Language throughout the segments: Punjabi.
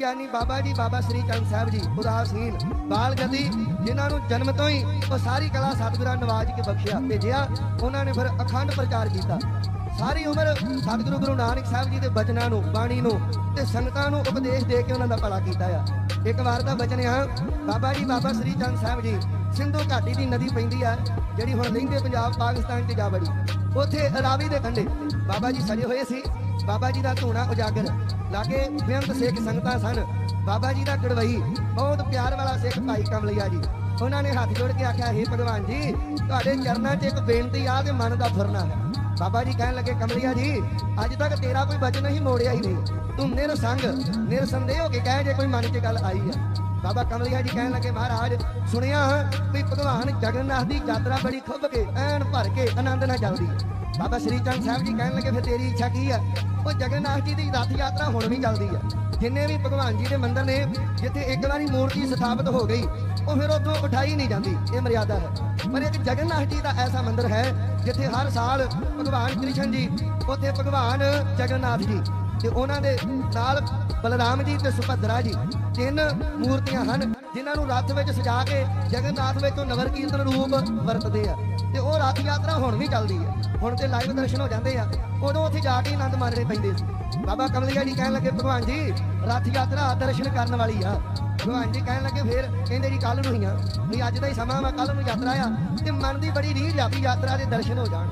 ਗਿਆਨੀ ਬਾਬਾ ਜੀ, ਬਾਬਾ ਸ੍ਰੀ ਚੰਦ ਸਾਹਿਬ ਜੀ, ਉਦਾਸੀਨ ਬਾਲ ਗਦੀ ਜਿਨ੍ਹਾਂ ਨੂੰ ਜਨਮ ਤੋਂ ਹੀ ਉਹ ਸਾਰੀ ਕਲਾ ਸਤਿਗੁਰਾਂ ਨਵਾਜ ਕੇ ਬਖਸ਼ਿਆ, ਭੇਜਿਆ, ਉਹਨਾਂ ਨੇ ਫਿਰ ਅਖੰਡ ਪ੍ਰਚਾਰ ਕੀਤਾ। ਸਾਰੀ ਉਮਰ ਸਤਿਗੁਰੂ ਗੁਰੂ ਨਾਨਕ ਸਾਹਿਬ ਜੀ ਦੇ ਬਚਨਾਂ ਨੂੰ, ਬਾਣੀ ਨੂੰ ਤੇ ਸੰਗਤਾਂ ਨੂੰ ਉਪਦੇਸ਼ ਦੇ ਕੇ ਉਹਨਾਂ ਦਾ ਭਲਾ ਕੀਤਾ ਆ। ਇੱਕ ਵਾਰ ਦਾ ਬਚਨ ਆ, ਬਾਬਾ ਜੀ, ਬਾਬਾ ਸ੍ਰੀ ਚੰਦ ਸਾਹਿਬ ਜੀ ਸਿੰਧੂ ਘਾਟੀ ਦੀ ਨਦੀ ਪੈਂਦੀ ਆ, ਜਿਹੜੀ ਹੁਣ ਲਹਿੰਦੇ ਪੰਜਾਬ, ਪਾਕਿਸਤਾਨ 'ਚ ਜਾ ਵੜੀ। ਉੱਥੇ ਰਾਵੀ ਦੇ ਕੰਢੇ ਬਾਬਾ ਜੀ ਸਜੇ ਹੋਏ ਸੀ। ਬਾਬਾ ਜੀ ਦਾ ਧੂਣਾ ਉਜਾਗਰ। ਲਾਗੇ ਬੇਅੰਤ ਸਿੱਖ ਸੰਗਤਾਂ ਸਨ। ਬਾਬਾ ਜੀ ਦਾ ਗੜਵਈ ਬਹੁਤ ਪਿਆਰ ਵਾਲਾ ਸਿੱਖ ਭਾਈ ਕਮਲਿਆ ਜੀ। ਉਹਨਾਂ ਨੇ ਹੱਥ ਜੋੜ ਕੇ ਆਖਿਆ, ਹੇ ਭਗਵਾਨ ਜੀ, ਤੁਹਾਡੇ ਚਰਨਾਂ 'ਚ ਇੱਕ ਬੇਨਤੀ ਆ ਤੇ ਮਨ ਦਾ ਫੁਰਨਾ ਬਾਬਾ ਜੀ ਕਹਿਣ ਲੱਗੇ, ਕਮਲਿਆ ਜੀ, ਅੱਜ ਤੱਕ ਤੇਰਾ ਕੋਈ ਬਚਨ ਹੀ ਮੋੜਿਆ ਹੀ ਨਹੀਂ। ਤੂੰ ਨਿਰਸੰਗ ਨਿਰ ਸੰਦੇਹ ਹੋ ਕੇ ਕਹਿ ਜੇ ਕੋਈ ਮਨ 'ਚ ਗੱਲ ਆਈ ਆ ਬਾਬਾ ਕਮਲਿਆ ਜੀ ਕਹਿਣ ਲੱਗੇ, ਮਹਾਰਾਜ, ਸੁਣਿਆ ਵੀ ਭਗਵਾਨ ਜਗਨਨਾਥ ਦੀ ਯਾਤਰਾ ਬੜੀ ਖੁੱਭ ਕੇ, ਐਨ ਭਰ ਕੇ ਆਨੰਦ ਨਾਲ ਚੱਲਦੀ ਹੈ। ਬਾਬਾ ਸ੍ਰੀ ਚੰਦ ਸਾਹਿਬ ਜੀ ਕਹਿਣ ਲੱਗੇ, ਫਿਰ ਤੇਰੀ ਇੱਛਾ ਕੀ ਹੈ? ਉਹ ਜਗਨਨਾਥ ਜੀ ਦੀ ਰਥ ਯਾਤਰਾ ਹੁਣ ਵੀ ਚੱਲਦੀ ਹੈ। ਜਿੰਨੇ ਵੀ ਭਗਵਾਨ ਜੀ ਦੇ ਮੰਦਰ ਨੇ, ਜਿੱਥੇ ਇੱਕ ਵਾਰੀ ਮੂਰਤੀ ਸਥਾਪਿਤ ਹੋ ਗਈ, ਉਹ ਫਿਰ ਉਦੋਂ ਉਠਾਈ ਨਹੀਂ ਜਾਂਦੀ, ਇਹ ਮਰਿਆਦਾ ਹੈ। ਪਰ ਇੱਕ ਜਗਨਨਾਥ ਜੀ ਦਾ ਐਸਾ ਮੰਦਰ ਹੈ, ਜਿੱਥੇ ਹਰ ਸਾਲ ਭਗਵਾਨ ਕ੍ਰਿਸ਼ਨ ਜੀ, ਉੱਥੇ ਭਗਵਾਨ ਜਗਨਨਾਥ ਜੀ ਤੇ ਉਹਨਾਂ ਦੇ ਨਾਲ ਬਲਰਾਮ ਜੀ ਤੇ ਸੁਭਦਰਾ ਜੀ ਤਿੰਨ ਮੂਰਤੀਆਂ ਹਨ, ਜਿਨ੍ਹਾਂ ਨੂੰ ਰੱਥ ਵਿੱਚ ਸਜਾ ਕੇ ਜਗਨਨਾਥ ਵਿੱਚ ਉਹ ਨਗਰ ਕੀਰਤਨ ਰੂਪ ਵਰਤਦੇ ਆ। ਤੇ ਉਹ ਰੱਥ ਯਾਤਰਾ ਹੁਣ ਵੀ ਚੱਲਦੀ ਹੈ ਹੁਣ ਤੇ ਲਾਈਵ ਦਰਸ਼ਨ ਹੋ ਜਾਂਦੇ ਆ। ਉਦੋਂ ਉੱਥੇ ਜਾ ਕੇ ਆਨੰਦ ਮਾਣਨੇ ਪੈਂਦੇ ਸੀ। ਬਾਬਾ ਕਮਲਿਆ ਜੀ ਕਹਿਣ ਲੱਗੇ, ਭਗਵਾਨ ਜੀ, ਰੱਥ ਯਾਤਰਾ ਦਰਸ਼ਨ ਕਰਨ ਵਾਲੀ ਆ। ਭਗਵਾਨ ਜੀ ਕਹਿਣ ਲੱਗੇ, ਫੇਰ ਕਹਿੰਦੇ ਜੀ ਕੱਲ ਨੂੰ ਹੀ ਆ। ਵੀ ਅੱਜ ਦਾ ਹੀ ਸਮਾਂ ਵਾ ਕੱਲ ਨੂੰ ਯਾਤਰਾ ਆ। ਤੇ ਮਨ ਦੀ ਬੜੀ ਰੀਝ ਆ ਵੀ ਯਾਤਰਾ ਦੇ ਦਰਸ਼ਨ ਹੋ ਜਾਣ।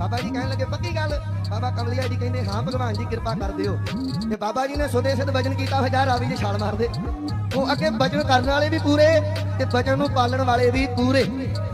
ਬਾਬਾ ਜੀ ਕਹਿਣ ਲੱਗੇ, ਪੱਕੀ ਗੱਲ ਬਾਬਾ ਕਮਲਿਆ ਜੀ ਕਹਿੰਦੇ, ਹਾਂ, ਭਗਵਾਨ ਜੀ, ਕਿਰਪਾ ਕਰ ਦਿਓ। ਤੇ ਬਾਬਾ ਜੀ ਨੇ ਸੁਦੇ ਸਿੱਧ ਵਜਨ ਕੀਤਾ ਹਜ਼ਾਰ ਰਾਵੀ ਦੇ ਛਾਲ ਮਾਰਦੇ। ਉਹ ਅੱਗੇ ਵਜਨ ਕਰਨ ਵਾਲੇ ਵੀ ਪੂਰੇ ਤੇ ਵਜਨ ਨੂੰ ਪਾਲਣ ਵਾਲੇ ਵੀ ਪੂਰੇ।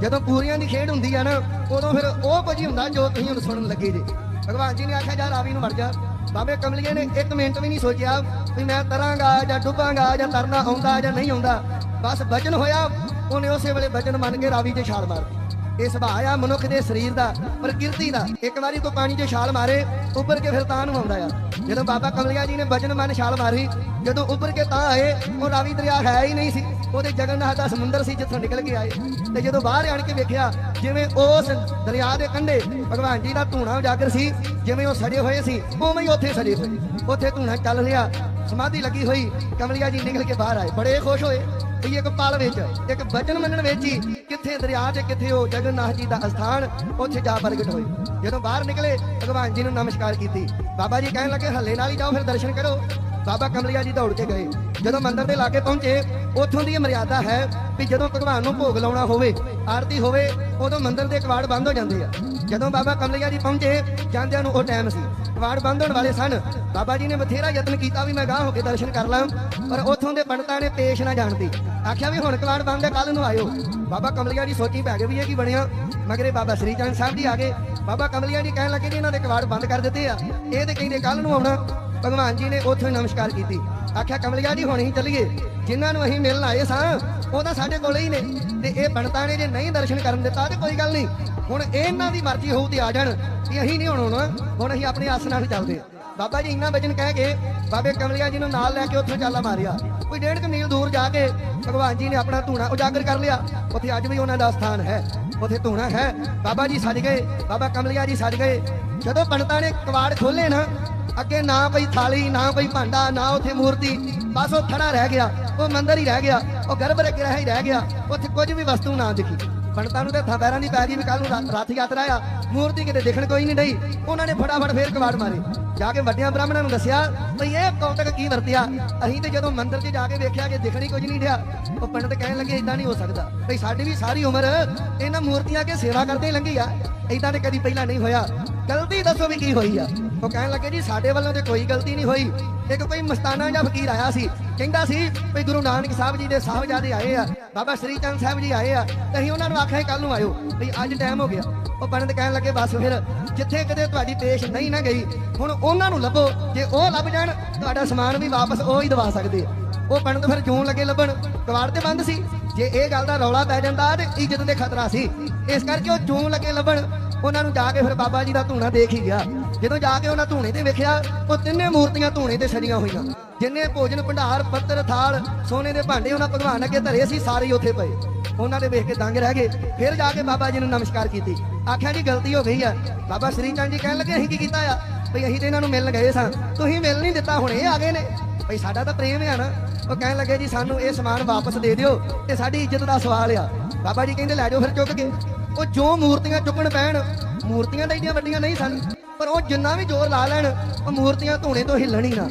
ਜਦੋਂ ਪੂਰੀਆਂ ਦੀ ਖੇਡ ਹੁੰਦੀ ਆ ਨਾ, ਉਦੋਂ ਫਿਰ ਉਹ ਕੁਝ ਹੁੰਦਾ ਜੋ ਤੁਸੀਂ ਹੁਣ ਸੁਣਨ ਲੱਗੇ ਜੇ। ਭਗਵਾਨ ਜੀ ਨੇ ਆਖਿਆ, ਜਾ ਰਾਵੀ ਨੂੰ ਮਰ ਜਾ। ਬਾਬੇ ਕਮਲੀਏ ਨੇ ਇੱਕ ਮਿੰਟ ਵੀ ਨਹੀਂ ਸੋਚਿਆ ਵੀ ਮੈਂ ਤਰਾਂਗਾ ਜਾਂ ਡੁੱਬਾਂਗਾ ਜਾਂ ਤਰਨਾ ਆਉਂਦਾ ਜਾਂ ਨਹੀਂ ਆਉਂਦਾ। ਬਸ ਵਚਨ ਹੋਇਆ, ਉਹਨੇ ਉਸੇ ਵੇਲੇ ਵਚਨ ਮੰਨ ਕੇ ਰਾਵੀ 'ਚ ਛਾਲ ਮਾਰਤੀ। ਇਹ ਸੁਭਾਅ ਆ ਮਨੁੱਖ ਦੇ ਸਰੀਰ ਦਾ, ਪ੍ਰਕਿਰਤੀ ਦਾ। ਇੱਕ ਵਾਰੀ ਕੋਈ ਪਾਣੀ 'ਚ ਛਾਲ ਮਾਰੇ ਉੱਪਰ ਕੇ ਫਿਰ ਤਾਂ ਨੂੰ ਆਉਂਦਾ ਆ। ਜਦੋਂ ਬਾਬਾ ਕਮਲਿਆ ਜੀ ਨੇ ਵਚਨ ਮਨ ਛਾਲ ਮਾਰੀ, ਜਦੋਂ ਉੱਪਰ ਕੇ ਤਾਂ ਆਏ, ਉਹ ਰਾਵੀ ਦਰਿਆ ਹੈ ਹੀ ਨਹੀਂ ਸੀ। ਉਹਦੇ ਜਗਨਨਾਥ ਦਾ ਸਮੁੰਦਰ ਸੀ ਜਿੱਥੋਂ ਨਿਕਲ ਕੇ ਆਏ। ਤੇ ਜਦੋਂ ਬਾਹਰ ਆਣ ਕੇ ਵੇਖਿਆ, ਜਿਵੇਂ ਉਸ ਦਰਿਆ ਦੇ ਕੰਢੇ ਭਗਵਾਨ ਜੀ ਦਾ ਧੂਣਾ ਉਜਾਗਰ ਸੀ, ਜਿਵੇਂ ਉਹ ਸੜੇ ਹੋਏ ਸੀ, ਉਵੇਂ ਹੀ ਉੱਥੇ ਸੜੇ ਹੋਏ। ਉੱਥੇ ਧੂਣਾ ਚੱਲ ਰਿਹਾ, ਸਮਾਧੀ ਲੱਗੀ ਹੋਈ, ਕਮਲਿਆ ਜੀ ਨਿਕਲ ਕੇ ਬਾਹਰ ਆਏ। ਬੜੇ ਖੁਸ਼ ਹੋਏ। ਵੀ ਇੱਕ ਪਲ ਵਿੱਚ, ਇੱਕ ਵਚਨ ਮੰਨਣ ਵਿੱਚ ਹੀ ਕਿੱਥੇ ਦਰਿਆ ਚ ਕਿੱਥੇ ਉਹ ਜਗਨਨਾਥ ਜੀ ਦਾ ਅਸਥਾਨ ਉੱਥੇ ਜਾ ਪ੍ਰਗਟ ਹੋਏ। ਜਦੋਂ ਬਾਹਰ ਨਿਕਲੇ, ਭਗਵਾਨ ਜੀ ਨੂੰ ਨਮਸਕਾਰ ਕੀਤੀ। ਬਾਬਾ ਜੀ ਕਹਿਣ ਲੱਗੇ, ਹੱਲੇ ਨਾਲ ਹੀ ਜਾਓ, ਫਿਰ ਦਰਸ਼ਨ ਕਰੋ। ਬਾਬਾ ਕਮਲਿਆ ਜੀ ਦੌੜ ਕੇ ਗਏ। ਜਦੋਂ ਮੰਦਿਰ ਦੇ ਲਾਗੇ ਪਹੁੰਚੇ, ਉੱਥੋਂ ਦੀ ਇਹ ਮਰਿਆਦਾ ਹੈ ਵੀ ਜਦੋਂ ਭਗਵਾਨ ਨੂੰ ਭੋਗ ਲਾਉਣਾ ਹੋਵੇ, ਆਰਤੀ ਹੋਵੇ, ਉਦੋਂ ਮੰਦਿਰ ਦੇ ਕਵਾੜ ਬੰਦ ਹੋ ਜਾਂਦੇ ਆ। ਜਦੋਂ ਬਾਬਾ ਕਮਲਿਆ ਜੀ ਪਹੁੰਚੇ, ਜਾਂਦਿਆਂ ਨੂੰ ਉਹ ਟਾਈਮ ਸੀ। ਕਵਾੜ ਬੰਦ ਹੋਣ ਵਾਲੇ ਸਨ। ਬਾਬਾ ਜੀ ਨੇ ਬਥੇਰਾ ਯਤਨ ਕੀਤਾ ਵੀ ਮੈਂ ਗਾਹ ਹੋ ਕੇ ਦਰਸ਼ਨ ਕਰ ਲਾਂ, ਪਰ ਉੱਥੋਂ ਦੇ ਪੰਡਤਾਂ ਨੇ ਪੇਸ਼ ਨਾ ਜਾਣਦੀ। ਆਖਿਆ ਵੀ ਹੁਣ ਕਵਾੜ ਬੰਦ ਹੈ ਕੱਲ ਨੂੰ ਆਇਓ। ਬਾਬਾ ਕਮਲਿਆ ਜੀ ਸੋਚੀ ਪੈ ਗਏ ਵੀ ਇਹ ਕੀ ਬਣਿਆ। ਮਗਰੇ ਬਾਬਾ ਸ੍ਰੀ ਚੰਦ ਸਾਹਿਬ ਜੀ ਆ ਗਏ। ਬਾਬਾ ਕਮਲਿਆ ਜੀ ਕਹਿਣ ਲੱਗੇ ਜੀ ਇਹਨਾਂ ਦੇ ਕਵਾੜ ਬੰਦ ਕਰ ਦਿੱਤੇ ਆ। ਇਹ ਤੇ ਕਹਿੰਦੇ ਕੱਲ ਨੂੰ ਆਉਣਾ। ਭਗਵਾਨ ਜੀ ਨੇ ਉੱਥੋਂ ਨਮਸਕਾਰ ਕੀਤੀ। ਆਖਿਆ, ਕਮਲਿਆ ਜੀ, ਹੁਣ ਹੀ ਚੱਲੀਏ। ਜਿਨ੍ਹਾਂ ਨੂੰ ਅਸੀਂ ਮਿਲਣ ਆਏ ਸਾਂ, ਉਹ ਤਾਂ ਸਾਡੇ ਕੋਲੇ ਹੀ ਨੇ। ਤੇ ਇਹ ਪੰਡਤਾਂ ਨੇ ਜੇ ਨਹੀਂ ਦਰਸ਼ਨ ਕਰਨ ਦਿੱਤਾ ਤੇ ਕੋਈ ਗੱਲ ਨਹੀਂ। ਹੁਣ ਇਹਨਾਂ ਦੀ ਮਰਜ਼ੀ ਹੋਊ ਤੇ ਆ ਜਾਣ। ਕਿ ਅਸੀਂ ਨਹੀਂ ਹੁਣ ਆਉਣਾ। ਹੁਣ ਅਸੀਂ ਆਪਣੇ ਆਸਨਾਂ ਤੇ ਚੱਲਦੇ ਹਾਂ। ਬਾਬਾ ਜੀ, ਇੰਨਾ ਵਚਨ ਕਹਿ ਕੇ ਬਾਬੇ ਕਮਲਿਆ ਜੀ ਨੂੰ ਨਾਲ ਲੈ ਕੇ ਉੱਥੋਂ ਚਾਲਾ ਮਾਰਿਆ। ਕੋਈ ਡੇਢ ਕੁ ਮੀਲ ਦੂਰ ਜਾ ਕੇ ਭਗਵਾਨ ਜੀ ਨੇ ਆਪਣਾ ਧੂਣਾ ਉਜਾਗਰ ਕਰ ਲਿਆ। ਉੱਥੇ ਅੱਜ ਵੀ ਉਹਨਾਂ ਦਾ ਸਥਾਨ ਹੈ। ਉੱਥੇ ਧੂਣਾ ਹੈ। ਬਾਬਾ ਜੀ ਸੱਜ ਗਏ। ਬਾਬਾ ਕਮਲਿਆ ਜੀ ਸੱਜ ਗਏ। ਜਦੋਂ ਪੰਡਤਾਂ ਨੇ ਕਵਾੜ ਖੋਲੇ ਨਾ ਅੱਗੇ ਨਾ ਕੋਈ ਥਾਲੀ, ਨਾ ਕੋਈ ਭਾਂਡਾ, ਨਾ ਉੱਥੇ ਮੂਰਤੀ। ਬਸ ਉਹ ਖੜਾ ਰਹਿ ਗਿਆ, ਉਹ ਮੰਦਰ ਹੀ ਰਹਿ ਗਿਆ, ਉਹ ਗਰਭ ਰੱਖਿਆ ਹੀ ਰਹਿ ਗਿਆ, ਉੱਥੇ ਕੁਝ ਵੀ ਵਸਤੂ ਨਾ ਦਿਖੀ। ਪੰਡਤਾਂ ਨੂੰ ਤੇ ਹੱਥਾਂ ਦੀ ਪੈ ਗਈ ਵੀ ਕੱਲ ਨੂੰ ਰਾ- ਯਾਤਰਾ ਆ। ਮੂਰਤੀ ਕਿਤੇ ਦੇਖਣ ਕੋਈ ਨਹੀਂ ਡਈ। ਉਹਨਾਂ ਨੇ ਫਟਾਫਟ ਫੇਰ ਕਵਾੜ ਮਾਰੇ। ਜਾ ਕੇ ਵੱਡਿਆਂ ਬ੍ਰਾਹਮਣਾਂ ਨੂੰ ਦੱਸਿਆ, ਭਈ ਇਹ ਕੌਤਕ ਕੀ ਵਰਤਿਆ? ਅਸੀਂ ਤੇ ਜਦੋਂ ਮੰਦਿਰ 'ਚ ਜਾ ਕੇ ਵੇਖਿਆ ਕਿ ਦਿਖਣੀ ਕੁਝ ਨਹੀਂ ਡਿਆ, ਉਹ ਪੰਡਤ ਕਹਿਣ ਲੱਗੇ ਇਦਾਂ ਨਹੀਂ ਹੋ ਸਕਦਾ। ਭਈ ਸਾਡੀ ਵੀ ਸਾਰੀ ਉਮਰ ਇਹਨਾਂ ਮੂਰਤੀਆਂ ਕੇ ਸੇਵਾ ਕਰਦੇ ਲੰਘੀ ਆ। ਇਦਾਂ ਤੇ ਕਦੀ ਪਹਿਲਾਂ ਨਹੀਂ ਹੋਇਆ। ਗਲਤੀ ਦੱਸੋ ਵੀ ਕੀ ਹੋਈ ਆ? ਉਹ ਕਹਿਣ ਲੱਗੇ ਜੀ, ਸਾਡੇ ਵੱਲੋਂ ਤੇ ਕੋਈ ਗਲਤੀ ਨਹੀਂ ਹੋਈ। ਇੱਕ ਕੋਈ ਮਸਤਾਨਾ ਜਾਂ ਫਕੀਰ ਆਇਆ ਸੀ, ਕਹਿੰਦਾ ਸੀ ਵੀ ਗੁਰੂ ਨਾਨਕ ਸਾਹਿਬ ਜੀ ਦੇ ਸਾਹਿਬਜ਼ਾਦੇ ਆਏ ਆ, ਬਾਬਾ ਸ੍ਰੀ ਚੰਦ ਸਾਹਿਬ ਜੀ ਆਏ ਆ, ਤੇ ਅਸੀਂ ਉਹਨਾਂ ਨੂੰ ਆਖਿਆ ਕੱਲ ਨੂੰ ਆਇਓ, ਵੀ ਅੱਜ ਟਾਈਮ ਹੋ ਗਿਆ। ਉਹ ਪੰਡਤ ਕਹਿਣ ਲੱਗੇ, ਬਸ ਫਿਰ, ਜਿੱਥੇ ਕਦੇ ਤੁਹਾਡੀ ਪੇਸ਼ ਨਹੀਂ ਨਾ ਗਈ, ਹੁਣ ਉਹਨਾਂ ਨੂੰ ਲੱਭੋ, ਜੇ ਉਹ ਲੱਭ ਜਾਣ, ਤੁਹਾਡਾ ਸਮਾਨ ਵੀ ਵਾਪਸ ਉਹ ਹੀ ਦਵਾ ਸਕਦੇ ਆ। ਉਹ ਪੰਡਤ ਫਿਰ ਜੂਨ ਲੱਗੇ ਲੱਭਣ ਕਵਾੜ ਤੇ ਬੰਦ ਸੀ। ਜੇ ਇਹ ਗੱਲ ਦਾ ਰੌਲਾ ਪੈ ਜਾਂਦਾ ਤੇ ਇੱਜ਼ਤ ਦੇ ਖਤਰਾ ਸੀ। ਇਸ ਕਰਕੇ ਉਹ ਜੂਨ ਲੱਗੇ ਲੱਭਣ ਉਹਨਾਂ ਨੂੰ ਜਾ ਕੇ ਫਿਰ ਬਾਬਾ ਜੀ ਦਾ ਧੂਣਾ ਦੇਖ ਹੀ ਗਿਆ। ਜਦੋਂ ਜਾ ਕੇ ਉਹਨਾਂ ਧੂਣੇ ਤੇ ਵੇਖਿਆ, ਉਹ ਤਿੰਨੇ ਮੂਰਤੀਆਂ ਧੂਣੇ ਤੇ ਸਜੀਆਂ ਹੋਈਆਂ। ਜਿੰਨੇ ਭੋਜਨ, ਭੰਡਾਰ, ਪੱਤਰ, ਥਾਲ, ਸੋਨੇ ਦੇ ਭਾਂਡੇ ਉਹਨਾਂ ਭਗਵਾਨ ਅੱਗੇ ਧਰੇ ਸੀ, ਸਾਰੇ ਉੱਥੇ ਪਏ। ਉਹਨਾਂ ਦੇ ਵੇਖ ਕੇ ਦੰਗ ਰਹਿ ਗਏ। ਫਿਰ ਜਾ ਕੇ ਬਾਬਾ ਜੀ ਨੂੰ ਨਮਸਕਾਰ ਕੀਤੀ। ਆਖਿਆ, ਜੀ, ਗਲਤੀ ਹੋ ਗਈ ਆ। ਬਾਬਾ ਸ੍ਰੀ ਚੰਦ ਜੀ ਕਹਿਣ ਲੱਗੇ, ਅਸੀਂ ਕੀ ਕੀਤਾ ਆ? ਭਈ ਅਸੀਂ ਤੇ ਇਹਨਾਂ ਨੂੰ ਮਿਲਣ ਗਏ ਸਾਂ। ਤੁਸੀਂ ਮਿਲ ਨਹੀਂ ਦਿੱਤਾ, ਹੁਣ ਇਹ ਆ ਗਏ ਨੇ। ਭਈ ਸਾਡਾ ਤਾਂ ਪ੍ਰੇਮ ਆ ਨਾ। ਉਹ ਕਹਿਣ ਲੱਗੇ, ਜੀ, ਸਾਨੂੰ ਇਹ ਸਮਾਨ ਵਾਪਸ ਦੇ ਦਿਓ ਤੇ ਸਾਡੀ ਇੱਜ਼ਤ ਦਾ ਸਵਾਲ ਆ। ਬਾਬਾ ਜੀ ਕਹਿੰਦੇ, ਲੈ ਜਾਓ ਫਿਰ ਚੁੱਕ ਕੇ। ਉਹ ਜੋ ਮੂਰਤੀਆਂ ਚੁੱਕਣ ਪੈਣ, ਮੂਰਤੀਆਂ ਤਾਂ ਏਡੀਆਂ ਵੱਡੀਆਂ ਨਹੀਂ ਸਨ, ਪਰ ਉਹ ਜਿੰਨਾ ਵੀ ਜ਼ੋਰ ਲਾ ਲੈਣ, ਉਹ ਮੂਰਤੀਆਂ ਧੂਣੇ ਤੋਂ ਹਿੱਲਣ ਹੀ ਨਾ।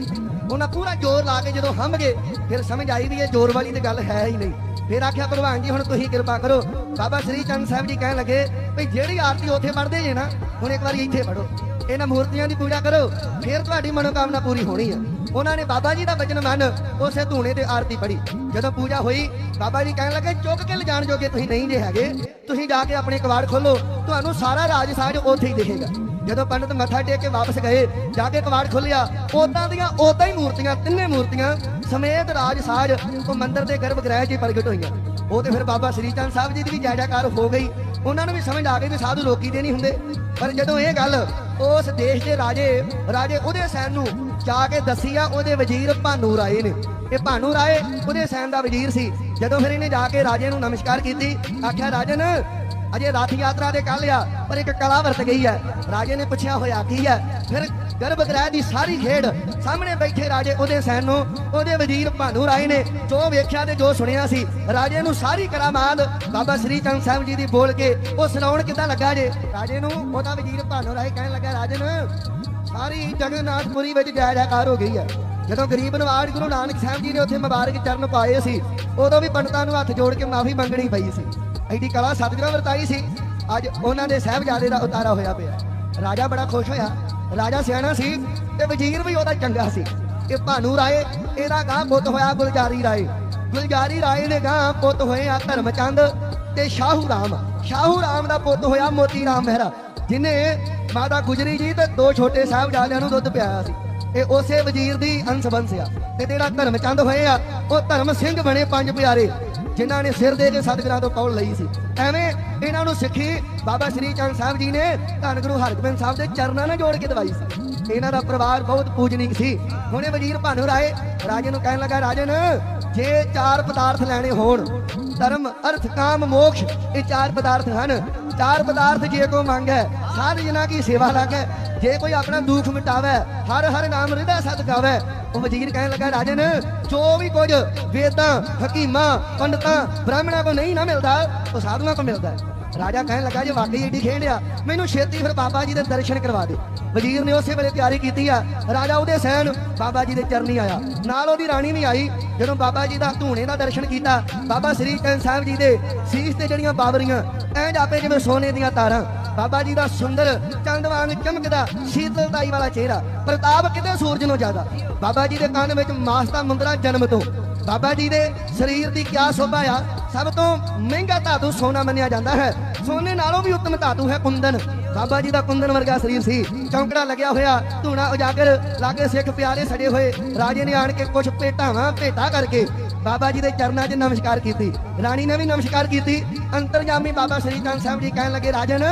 ਉਹਨਾਂ ਪੂਰਾ ਜ਼ੋਰ ਲਾ ਕੇ ਜਦੋਂ ਹੰਮ ਗਏ, ਫਿਰ ਸਮਝ ਆਈ ਵੀ ਇਹ ਜ਼ੋਰ ਵਾਲੀ ਤੇ ਗੱਲ ਹੈ ਹੀ ਨਹੀਂ। ਫਿਰ ਆਖਿਆ, ਭਗਵਾਨ ਜੀ, ਹੁਣ ਤੁਸੀਂ ਕਿਰਪਾ ਕਰੋ। ਬਾਬਾ ਸ੍ਰੀ ਚੰਦ ਸਾਹਿਬ ਜੀ ਕਹਿਣ ਲੱਗੇ ਵੀ ਜਿਹੜੀ ਆਰਤੀ ਉੱਥੇ ਪੜਦੇ ਜੇ ਨਾ, ਹੁਣ ਇੱਕ ਵਾਰੀ ਇੱਥੇ ਪੜੋ ਇਹਨਾਂ ਮੂਰਤੀਆਂ ਦੀ ਪੂਜਾ ਕਰੋ, ਫਿਰ ਤੁਹਾਡੀ ਮਨੋਕਾਮਨਾ ਪੂਰੀ ਹੋਣੀ ਆ। ਉਹਨਾਂ ਨੇ ਬਾਬਾ ਜੀ ਦਾ ਬਚਨ ਮੰਨ, ਉਸੇ ਧੂਣੇ ਤੇ ਆਰਤੀ ਪੜੀ ਜਦੋਂ ਪੂਜਾ ਹੋਈ, ਬਾਬਾ ਜੀ ਕਹਿਣ ਲੱਗੇ, ਚੁੱਕ ਕੇ ਲਿਜਾਣ ਜੋਗੇ ਤੁਸੀਂ ਨਹੀਂ ਜੇ ਹੈਗੇ। ਤੁਸੀਂ ਜਾ ਕੇ ਆਪਣੇ ਕਵਾੜ ਖੋਲੋ। ਤੁਹਾਨੂੰ ਸਾਰਾ ਰਾਜ ਸਾਜ ਉੱਥੇ ਹੀ ਦਿਖੇਗਾ। ਜਦੋਂ ਪੰਡਤ ਮੱਥਾ ਟੇਕ ਕੇ ਵਾਪਸ ਗਏ, ਜਾ ਕੇ ਕਵਾੜ ਖੋਲਿਆ, ਉਦਾਂ ਦੀਆਂ ਉਦਾਂ ਹੀ ਮੂਰਤੀਆਂ, ਤਿੰਨੇ ਮੂਰਤੀਆਂ ਸਮੇਤ ਰਾਜ ਸਾਜ ਉਹ ਮੰਦਿਰ ਦੇ ਗਰਭ ਗ੍ਰਹਿ 'ਚ ਹੀ ਪ੍ਰਗਟ ਹੋਈਆਂ। ਉਹ ਤੇ ਫਿਰ ਬਾਬਾ ਸ੍ਰੀ ਚੰਦ ਸਾਹਿਬ ਜੀ ਦੀ ਵੀ ਜੈ ਹੋ ਗਈ। ਉਹਨਾਂ ਨੂੰ ਵੀ ਸਮਝ ਆ ਗਈ ਵੀ ਸਾਧੂ ਲੋਕੀ ਦੇ ਨਹੀਂ ਹੁੰਦੇ। ਪਰ ਜਦੋਂ ਇਹ ਗੱਲ ਉਸ ਦੇਸ਼ ਦੇ ਰਾਜੇ ਰਾਜੇ ਉਹਦੇ ਸੈਨ ਨੂੰ ਜਾ ਕੇ ਦੱਸੀ ਆ, ਉਹਦੇ ਵਜ਼ੀਰ ਭਾਨੂ ਰਾਏ ਨੇ। ਇਹ ਭਾਨੂ ਰਾਏ ਉਹਦੇ ਸੈਨ ਦਾ ਵਜ਼ੀਰ ਸੀ। ਜਦੋਂ ਫਿਰ ਇਹਨੇ ਜਾ ਕੇ ਰਾਜੇ ਨੂੰ ਨਮਸਕਾਰ ਕੀਤੀ, ਆਖਿਆ, ਰਾਜਨ, ਅਜੇ ਰਥ ਯਾਤਰਾ ਦੇ ਕੱਲ ਆ, ਪਰ ਇੱਕ ਕਲਾ ਵਰਤ ਗਈ ਹੈ। ਰਾਜੇ ਨੇ ਪੁੱਛਿਆ ਹੋਇਆ, ਕੀ ਹੈ? ਫਿਰ ਗਰਭਗ੍ਰਹਿ ਦੀ ਸਾਰੀ ਖੇਡ ਸਾਹਮਣੇ ਬੈਠੇ ਰਾਜੇ ਉਹਦੇ ਸੈਨ ਨੂੰ, ਉਹਦੇ ਵਜ਼ੀਰ ਭਾਨੂ ਰਾਏ ਨੇ ਜੋ ਵੇਖਿਆ ਤੇ ਜੋ ਸੁਣਿਆ ਸੀ, ਰਾਜੇ ਨੂੰ ਸਾਰੀ ਕਰਾਮਾਤ ਬਾਬਾ ਸ੍ਰੀ ਚੰਦ ਸਾਹਿਬ ਜੀ ਦੀ ਬੋਲ ਕੇ ਉਹ ਸੁਣਾਉਣ ਕਿੱਦਾਂ ਲੱਗਾ ਜੇ? ਰਾਜੇ ਨੂੰ ਉਹਦਾ ਵਜ਼ੀਰ ਭਾਨੂ ਰਾਏ ਕਹਿਣ ਲੱਗਾ, ਰਾਜੇ ਨੂੰ ਸਾਰੀ ਜਗਨਨਾਥਪੁਰੀ ਵਿੱਚ ਜੈ ਜੈਕਾਰ ਹੋ ਗਈ ਹੈ। ਜਦੋਂ ਗਰੀਬ ਨਵਾਜ ਗੁਰੂ ਨਾਨਕ ਸਾਹਿਬ ਜੀ ਨੇ ਉੱਥੇ ਮੁਬਾਰਕ ਚਰਨ ਪਾਏ ਸੀ, ਉਦੋਂ ਵੀ ਪੰਡਤਾਂ ਨੂੰ ਹੱਥ ਜੋੜ ਕੇ ਮਾਫੀ ਮੰਗਣੀ ਪਈ ਸੀ। ਐਡੀ ਕਲਾ ਸਤਿਗੁਰਾਂ ਵਰਤਾਈ ਸੀ। ਅੱਜ ਉਹਨਾਂ ਦੇ ਸਾਹਿਬਜ਼ਾਦੇ ਦਾ ਉਤਾਰਾ ਹੋਇਆ ਪਿਆ। ਰਾਜਾ ਬੜਾ ਖੁਸ਼ ਹੋਇਆ। ਰਾਜਾ ਸਿਆਣਾ ਸੀ ਤੇ ਵਜ਼ੀਰ ਵੀ ਉਹਦਾ ਚੰਗਾ ਸੀ। ਇਹ ਭਾਨੂ ਰਾਏ, ਇਹਦਾ ਗਾਂ ਪੁੱਤ ਹੋਇਆ ਗੁਲਜਾਰੀ ਰਾਏ। ਗੁਲਜਾਰੀ ਰਾਏ ਦੇ ਗਾਂ ਪੁੱਤ ਹੋਏ ਆ ਧਰਮਚੰਦ ਤੇ ਸ਼ਾਹੂ ਰਾਮ। ਸ਼ਾਹੂ ਰਾਮ ਦਾ ਪੁੱਤ ਹੋਇਆ ਮੋਤੀ ਰਾਮ ਮਹਿਰਾ, ਜਿਨੇ ਮਾਤਾ ਗੁਜਰੀ ਜੀ ਤੇ ਦੋ ਛੋਟੇ ਸਾਹਿਬਜ਼ਾਦਿਆਂ ਨੂੰ ਦੁੱਧ ਪਿਆਇਆ ਸੀ। ਇਹ ਉਸੇ ਵਜ਼ੀਰ ਦੀ ਅੰਸ਼ ਬੰਸ ਆ ਤੇ ਜਿਹੜਾ ਧਰਮਚੰਦ ਹੋਏ ਆ, ਉਹ ਧਰਮ ਸਿੰਘ ਬਣੇ ਪੰਜ ਪਿਆਰੇ। ਜਿਨ੍ਹਾਂ ਨੇ ਸਿਰ ਦੇ ਕੇ ਸਤਿਗੁਰਾਂ ਤੋਂ ਪੌਲ ਲਈ ਸੀ। ਐਵੇਂ ਇਹਨਾਂ ਨੂੰ ਸਿੱਖੀ ਬਾਬਾ ਸ਼੍ਰੀ ਚੰਦ ਸਾਹਿਬ ਜੀ ਨੇ ਧੰਨ ਗੁਰੂ ਹਰਗੋਬਿੰਦ ਸਾਹਿਬ ਦੇ ਚਰਨਾਂ ਨਾਲ ਜੋੜ ਕੇ ਦਵਾਈ ਸੀ। ਇਹਨਾਂ ਦਾ ਪਰਿਵਾਰ ਬਹੁਤ ਪੂਜਨੀਕ ਸੀ। ਹੁਣੇ ਵਜ਼ੀਰ ਭਾਨੂ ਰਾਏ ਰਾਜੇ ਨੂੰ ਕਹਿਣ ਲੱਗਾ, ਰਾਜਨ, ਜੇ ਚਾਰ ਪਦਾਰਥ ਲੈਣੇ ਹੋਣ, ਧਰਮ, ਅਰਥ, ਕਾਮ, ਮੋਕਸ਼, ਇਹ ਚਾਰ ਪਦਾਰਥ ਹਨ। ਚਾਰ ਪਦਾਰਥ ਜੇ ਕੋ ਹੈ ਸਾਧ ਜਨਾਂ ਕੀ ਸੇਵਾ ਲਾਗੈ ਜੇ ਕੋਈ ਆਪਣਾ ਦੁੱਖ ਮਿਟਾਵੇ, ਹਰ ਹਰ ਨਾਮ ਹਿਰਦੈ ਸਤ ਗਾਵੇ। ਉਹ ਵਜ਼ੀਰ ਕਹਿਣ ਲੱਗਾ, ਰਾਜਨ, ਜੋ ਵੀ ਕੁਝ ਵੇਦਾਂ, ਹਕੀਮਾਂ, ਪੰਡਤਾਂ ਬ੍ਰਾਹਮਣਾਂ ਕੋ ਨਹੀਂ ਨਾ ਮਿਲਦਾ, ਉਹ ਸਾਧੂਆਂ ਕੋ ਮਿਲਦਾ ਹੈ। ਰਾਜਾ ਕਹਿਣ ਲੱਗਾ, ਜੇ ਵਾਕਈ ਏਡੀ ਖੇਡ ਆ, ਮੈਨੂੰ ਛੇਤੀ ਫਿਰ ਬਾਬਾ ਜੀ ਦੇ ਦਰਸ਼ਨ ਕਰਵਾ ਦੇ। ਵਜ਼ੀਰ ਨੇ ਉਸੇ ਵੇਲੇ ਤਿਆਰੀ ਕੀਤੀ ਆ। ਰਾਜਾ ਉਹਦੇ ਸਹਿਣ ਬਾਬਾ ਜੀ ਦੇ ਚਰਨੀ ਆਇਆ। ਨਾਲ ਉਹਦੀ ਰਾਣੀ ਵੀ ਆਈ। ਜਦੋਂ ਬਾਬਾ ਜੀ ਦਾ ਧੂਣੇ ਦਾ ਦਰਸ਼ਨ ਕੀਤਾ, ਬਾਬਾ ਸ੍ਰੀ ਚੰਦ ਸਾਹਿਬ ਜੀ ਦੇ ਸੀਸ ਤੇ ਜਿਹੜੀਆਂ ਬਾਬਰੀਆਂ ਐਂ ਜਾਪੇ ਜਿਵੇਂ ਸੋਨੇ ਦੀਆਂ ਤਾਰਾਂ ਬਾਬਾ ਜੀ ਦਾ ਸੁੰਦਰ ਚੰਦ ਵਾਂਗ ਚਮਕਦਾ ਸ਼ੀਤਲਤਾਈ ਵਾਲਾ ਚਿਹਰਾ। ਪ੍ਰਤਾਪ ਕਿਤੇ ਸੂਰਜ ਨੂੰ ਜ਼ਿਆਦਾ? ਬਾਬਾ ਜੀ ਦੇ ਕੰਨ ਵਿੱਚ ਮਾਸ ਦਾ ਮੁੰਦਰਾ ਜਨਮ ਤੋਂ। ਬਾਬਾ ਜੀ ਦੇ ਸਰੀਰ ਦੀ ਕਿਆ ਸ਼ੋਭਾ ਆ? ਸਭ ਤੋਂ ਮਹਿੰਗਾ ਧਾਤੂ ਸੋਨਾ ਮੰਨਿਆ ਜਾਂਦਾ ਹੈ। ਸੋਨੇ ਨਾਲੋਂ ਵੀ ਉੱਤਮ ਧਾਤੂ ਹੈ ਕੁੰਦਨ। ਬਾਬਾ ਜੀ ਦਾ ਕੁੰਦਨ ਵਰਗਾ ਸਰੀਰ ਸੀ। ਚੌਂਕੜਾ ਲੱਗਿਆ ਹੋਇਆ, ਧੂਣਾ ਉਜਾਗਰ, ਲਾਗੇ ਸਿੱਖ ਪਿਆਰੇ ਸੜੇ ਹੋਏ। ਰਾਜੇ ਨੇ ਆਣ ਕੇ ਕੁਝ ਭੇਟਾਵਾਂ ਭੇਟਾ ਕਰਕੇ ਬਾਬਾ ਜੀ ਦੇ ਚਰਨਾਂ 'ਚ ਨਮਸਕਾਰ ਕੀਤੀ। ਰਾਣੀ ਨੇ ਵੀ ਨਮਸਕਾਰ ਕੀਤੀ। ਅੰਤਰਜਾਮੀ ਬਾਬਾ ਸ੍ਰੀ ਚੰਦ ਸਾਹਿਬ ਜੀ ਕਹਿਣ ਲੱਗੇ, ਰਾਜਨ,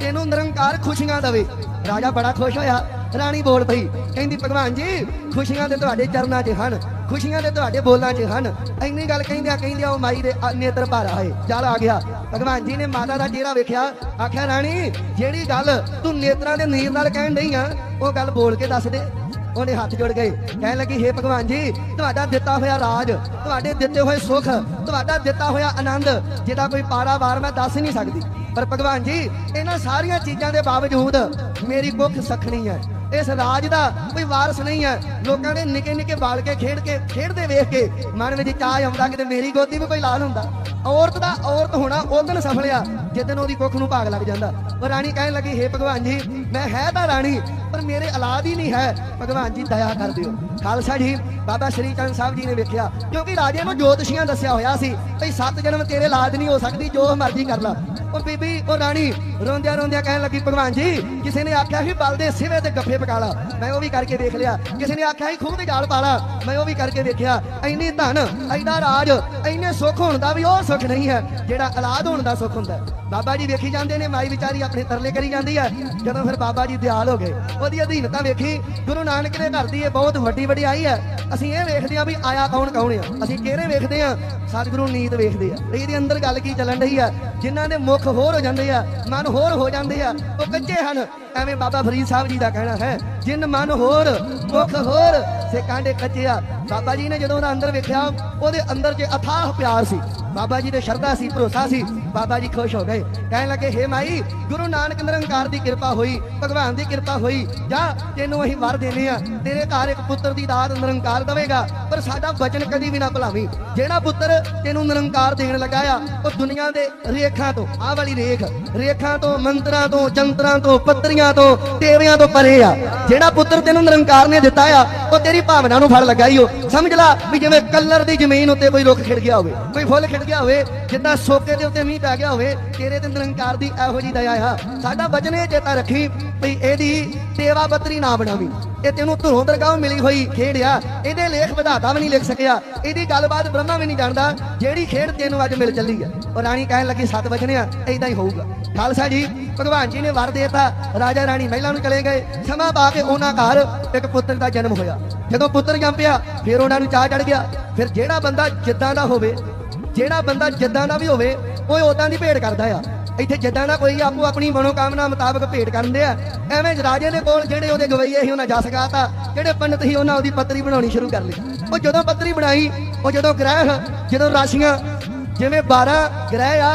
ਤੈਨੂੰ ਨਿਰੰਕਾਰ ਖੁਸ਼ੀਆਂ ਦੇਵੇ। ਰਾਜਾ ਬੜਾ ਖੁਸ਼ ਹੋਇਆ। ਰਾਣੀ ਬੋਲ ਪਈ, ਕਹਿੰਦੀ, ਭਗਵਾਨ ਜੀ, ਖੁਸ਼ੀਆਂ ਤੇ ਤੁਹਾਡੇ ਚਰਨਾਂ 'ਚ ਹਨ। ਖੁਸ਼ੀਆਂ ਤੇ ਤੁਹਾਡੇ ਬੋਲਾਂ 'ਚ ਹਨ। ਇੰਨੀ ਗੱਲ ਕਹਿੰਦਿਆਂ ਕਹਿੰਦਿਆਂ ਉਹ ਮਾਈ ਦੇ ਨੇਤਰ ਭਰ ਆਏ ਚੱਲ ਆ ਗਿਆ। ਭਗਵਾਨ ਜੀ ਨੇ ਮਾਤਾ ਦਾ ਚਿਹਰਾ ਵੇਖਿਆ, ਆਖਿਆ, ਰਾਣੀ, ਜਿਹੜੀ ਗੱਲ ਤੂੰ ਨੇਤਰਾਂ ਦੇ ਨੀਰ ਨਾਲ ਕਹਿਣ ਡਈ ਆ, ਉਹ ਗੱਲ ਬੋਲ ਕੇ ਦੱਸ ਦੇ। ਉਹਨੇ ਹੱਥ ਜੋੜ ਗਏ ਕਹਿਣ ਲੱਗੀ, ਹੇ ਭਗਵਾਨ ਜੀ, ਤੁਹਾਡਾ ਦਿੱਤਾ ਹੋਇਆ ਰਾਜ, ਤੁਹਾਡੇ ਦਿੱਤੇ ਹੋਏ ਸੁੱਖ, ਤੁਹਾਡਾ ਦਿੱਤਾ ਹੋਇਆ ਆਨੰਦ, ਜਿਹਦਾ ਕੋਈ ਪਾਰਾਵਾਰ ਮੈਂ ਦੱਸ ਨਹੀਂ ਸਕਦੀ। ਪਰ ਭਗਵਾਨ ਜੀ, ਇਹਨਾਂ ਸਾਰੀਆਂ ਚੀਜ਼ਾਂ ਦੇ ਬਾਵਜੂਦ ਮੇਰੀ ਕੁੱਖ ਸਖਣੀ ਹੈ। ਇਸ ਰਾਜ ਦਾ ਕੋਈ ਵਾਰਸ ਨਹੀਂ ਹੈ। ਲੋਕਾਂ ਦੇ ਨਿੱਕੇ ਨਿੱਕੇ ਬਾਲ ਕੇ ਖੇਡ ਕੇ, ਖੇਡਦੇ ਵੇਖ ਕੇ ਮਨ ਵਿੱਚ ਚਾਹ ਆਉਂਦਾ ਕਿਤੇ ਮੇਰੀ ਗੋਦੀ ਵੀ ਕੋਈ ਲਾਲ ਹੁੰਦਾ। ਔਰਤ ਦਾ ਔਰਤ ਹੋਣਾ ਉਹ ਦਿਨ ਸਫਲ ਆ ਜਿੱਦਨ ਉਹਦੀ ਕੁੱਖ ਨੂੰ ਭਾਗ ਲੱਗ ਜਾਂਦਾ। ਉਹ ਰਾਣੀ ਕਹਿਣ ਲੱਗੀ, ਹੇ ਭਗਵਾਨ ਜੀ, ਮੈਂ ਹੈ ਤਾਂ ਰਾਣੀ, ਪਰ ਮੇਰੇ ਔਲਾਦ ਹੀ ਨਹੀਂ ਹੈ। ਭਗਵਾਨ ਜੀ, ਦਇਆ ਕਰ ਦਿਓ। ਖਾਲਸਾ ਜੀ, ਬਾਬਾ ਸ਼੍ਰੀ ਚੰਦ ਸਾਹਿਬ ਜੀ ਨੇ ਵੇਖਿਆ, ਕਿਉਂਕਿ ਰਾਜੇ ਨੂੰ ਜੋਤਸ਼ੀਆਂ ਦੱਸਿਆ ਹੋਇਆ ਸੀ ਭਈ ਸੱਤ ਜਨਮ ਤੇਰੇ ਔਲਾਦ ਨਹੀਂ ਹੋ ਸਕਦੀ, ਜੋ ਮਰਜ਼ੀ ਕਰ ਲਾ। ਉਹ ਬੀਬੀ, ਉਹ ਰਾਣੀ ਰੋਂਦਿਆਂ ਰੋਂਦਿਆਂ ਕਹਿਣ ਲੱਗੀ, ਭਗਵਾਨ ਜੀ, ਕਿਸੇ ਨੇ ਆਖਿਆ ਸੀ ਬਲ ਦੇ ਸਿਵੇ ਤੇ ਗੱਫੇ ਪਕਾ ਲਾ। ਮੈਂ ਉਹ ਵੀ ਕਰਕੇ ਦੇਖ ਲਿਆ। ਕਿਸੇ ਨੇ ਆਖਿਆ ਸੀ ਖੂਹ ਤੇ ਜਾਲ ਪਾ ਲਾ। ਮੈਂ ਉਹ ਵੀ ਕਰਕੇ ਵੇਖਿਆ। ਇੰਨੀ ਧਨ ਐਡਾ ਰਾਜ, ਇੰਨੇ ਸੁੱਖ ਹੋਣ ਦਾ ਵੀ ਉਹ ਸੁੱਖ ਨਹੀਂ ਹੈ। ਜਿਹੜਾ ਔਲਾਦ ਹੋਣ ਦਾ ਸੁੱਖ ਹੁੰਦਾ ਹੈ। ਬਾਬਾ ਜੀ ਵੇਖੀ ਜਾਂਦੇ ਨੇ, ਮਾਈ ਵਿਚਾਰੀ ਆਪਣੇ ਤਰਲੇ ਕਰੀ ਜਾਂਦੀ ਆ। ਜਦੋਂ ਫਿਰ ਬਾਬਾ ਜੀ ਦਿਆਲ ਹੋ ਗਏ, ਉਹਦੀ ਅਧੀਨਤਾ ਵੇਖੀ, ਗੁਰੂ ਨਾਨਕ ਦੇ ਘਰ ਦੀ ਇਹ ਬਹੁਤ ਵੱਡੀ ਵਡਿਆਈ ਆ। ਅਸੀਂ ਇਹ ਵੇਖਦੇ ਆ ਵੀ ਆਇਆ ਕੌਣ ਕੌਣ ਆ? ਅਸੀਂ ਕਿਹੜੇ ਵੇਖਦੇ ਆ? ਸਤਿਗੁਰੂ ਨੀਤ ਵੇਖਦੇ ਆ। ਇਹਦੇ ਅੰਦਰ ਗੱਲ ਕੀ ਚੱਲਣ ਰਹੀ ਆ? ਜਿਨ੍ਹਾਂ ਦੇ ਮੁਖ ਹੋਰ ਹੋ ਜਾਂਦੇ ਆ, ਮਨ ਹੋਰ ਹੋ ਜਾਂਦੇ ਆ, ਉਹ ਕੱਚੇ ਹਨ। ਐਵੇਂ ਬਾਬਾ ਫਰੀਦ ਸਾਹਿਬ ਜੀ ਦਾ ਕਹਿਣਾ ਹੈ, ਜਿਨ ਮਨ ਹੋਰ, ਮੁਖ ਹੋਰ ਸੇ ਕਾਂਡੇ ਕੱਚੇ ਆ। ਬਾਬਾ ਜੀ ਨੇ ਜਦੋਂ ਉਹਦਾ ਅੰਦਰ ਵੇਖਿਆ, ਉਹਦੇ ਅੰਦਰ 'ਚ ਅਥਾਹ ਪਿਆਰ ਸੀ। ਬਾਬਾ ਜੀ ਦੇ ਸ਼ਰਧਾ ਸੀ, ਭਰੋਸਾ ਸੀ। ਬਾਬਾ ਜੀ ਖੁਸ਼ ਹੋ ਗਏ। ਕਹਿਣ ਲੱਗੇ, ਹੇ ਮਾਈ, ਗੁਰੂ ਨਾਨਕ ਨਿਰੰਕਾਰ ਦੀ ਕਿਰਪਾ ਹੋਈ, ਭਗਵਾਨ ਦੀ ਕਿਰਪਾ ਹੋਈ। ਜਾ, ਤੈਨੂੰ ਅਸੀਂ ਵਰ ਦੇਨੇ ਆ। ਤੇਰੇ ਘਰ ਇੱਕ ਪੁੱਤਰ ਦੀ ਦਾਤ ਨਿਰੰਕਾਰ ਦੇਵੇਗਾ, ਪਰ ਸਾਡਾ ਵਚਨ ਕਦੀ ਵੀ ਨਾ ਭੁਲਾਵੀਂ। ਜਿਹੜਾ ਪੁੱਤਰ ਤੈਨੂੰ ਨਿਰੰਕਾਰ ਦੇਣ ਲੱਗਾ ਆ, ਉਹ ਦੁਨੀਆ ਦੇ ਰੇਖਾਂ ਤੋਂ, ਆਹ ਵਾਲੀ ਰੇਖ, ਰੇਖਾਂ ਤੋਂ, ਮੰਤਰਾਂ ਤੋਂ, ਜੰਤਰਾਂ ਤੋਂ, ਪੱਤਰੀਆਂ ਤੋਂ, ਟੇਵਿਆਂ ਤੋਂ ਪਰੇ ਆ। ਜਿਹੜਾ ਪੁੱਤਰ ਤੈਨੂੰ ਨਿਰੰਕਾਰ ਨੇ ਦਿੱਤਾ ਆ, ਉਹ ਤੇਰੀ ਭਾਵਨਾ ਨੂੰ ਫੜ ਲੱਗਾ ਈ ਉਹ ਸਮਝ ਲੈ ਵੀ ਜਿਵੇਂ ਕਲਰ ਦੀ ਜ਼ਮੀਨ ਉੱਤੇ ਕੋਈ ਰੁੱਖ ਖਿੜ ਗਿਆ ਹੋਵੇ, ਕੋਈ ਫੁੱਲ ਖਿੜ ਗਿਆ ਹੋਵੇ ਜਿੱਦਾਂ ਸੋਕੇ ਦੇ ਉੱਤੇ ਮੀਂਹ ਪੈ ਗਿਆ ਹੋਵੇ, ਤੇਰੇ ਤੇ ਨਿਰੰਕਾਰ ਦੀ ਇਹੋ ਜੀ ਦਇਆ ਆ। ਸਾਡਾ ਵਚਨ ਇਹ ਚੇਤਾ ਰੱਖੀ ਵੀ ਇਹਦੀ ਤੇਵਾ ਬੱਤਰੀ ਨਾ ਬਣਾਵੀਂ। ਇਹ ਤੈਨੂੰ ਧੁਰੋਂ ਦਰਗਾਹ ਮਿਲੀ ਹੋਈ ਖੇਡ ਆ। ਇਹਦੇ ਲੇਖ ਵਿਧਾਤਾ ਵੀ ਨਹੀਂ ਲਿਖ ਸਕਿਆ। ਇਹਦੀ ਗੱਲਬਾਤ ਬ੍ਰਹਮਾ ਵੀ ਨਹੀਂ ਜਾਣਦਾ ਜਿਹੜੀ ਖੇਡ ਤੈਨੂੰ ਅੱਜ ਮਿਲ ਚੱਲੀ ਆ। ਉਹ ਰਾਣੀ ਕਹਿਣ ਲੱਗੀ, ਸੱਤ ਵਚਨ ਆ ਐਦਾਂ ਹੀ ਹੋਊਗਾ। ਖਾਲਸਾ ਜੀ, ਭਗਵਾਨ ਜੀ ਨੇ ਵਰ ਦੇਤਾ, ਰਾਜਾ ਰਾਣੀ ਮਹਿਲਾ ਨੂੰ ਚਲੇ ਗਏ। ਸਮਾਂ ਪਾ ਕੇ ਉਹਨਾਂ ਘਰ ਇੱਕ ਪੁੱਤਰ ਦਾ ਜਨਮ ਹੋਇਆ। ਜਦੋਂ ਪੁੱਤਰ ਜੰਮਿਆ, ਫਿਰ ਉਹਨਾਂ ਨੂੰ ਚਾਹ ਚੜ ਗਿਆ। ਫਿਰ ਜਿਹੜਾ ਬੰਦਾ ਜਿੱਦਾਂ ਦਾ ਹੋਵੇ ਜਿਹੜਾ ਬੰਦਾ ਜਿੱਦਾਂ ਦਾ ਵੀ ਹੋਵੇ, ਉਹ ਉਦਾਂ ਦੀ ਭੇਟ ਕਰਦਾ ਆ। ਇੱਥੇ ਜਿੱਦਾਂ ਦਾ ਕੋਈ ਆਪੋ ਆਪਣੀ ਮਨੋਕਾਮਨਾ ਮੁਤਾਬਕ ਭੇਟ ਕਰਦੇ ਆ, ਐਵੇਂ ਰਾਜੇ ਦੇ ਕੋਲ ਜਿਹੜੇ ਉਹਦੇ ਗਵਈਏ ਸੀ, ਉਹਨਾਂ ਜਸ ਗਾਤਾ, ਜਿਹੜੇ ਪੰਡਤ ਸੀ, ਉਹਨਾਂ ਉਹਦੀ ਪੱਤਰੀ ਬਣਾਉਣੀ ਸ਼ੁਰੂ ਕਰ ਲਈ। ਉਹ ਜਦੋਂ ਪੱਤਰੀ ਬਣਾਈ, ਉਹ ਜਦੋਂ ਗ੍ਰਹਿ, ਜਦੋਂ ਰਾਸ਼ੀਆਂ, ਜਿਵੇਂ 12 ਗ੍ਰਹਿ ਆ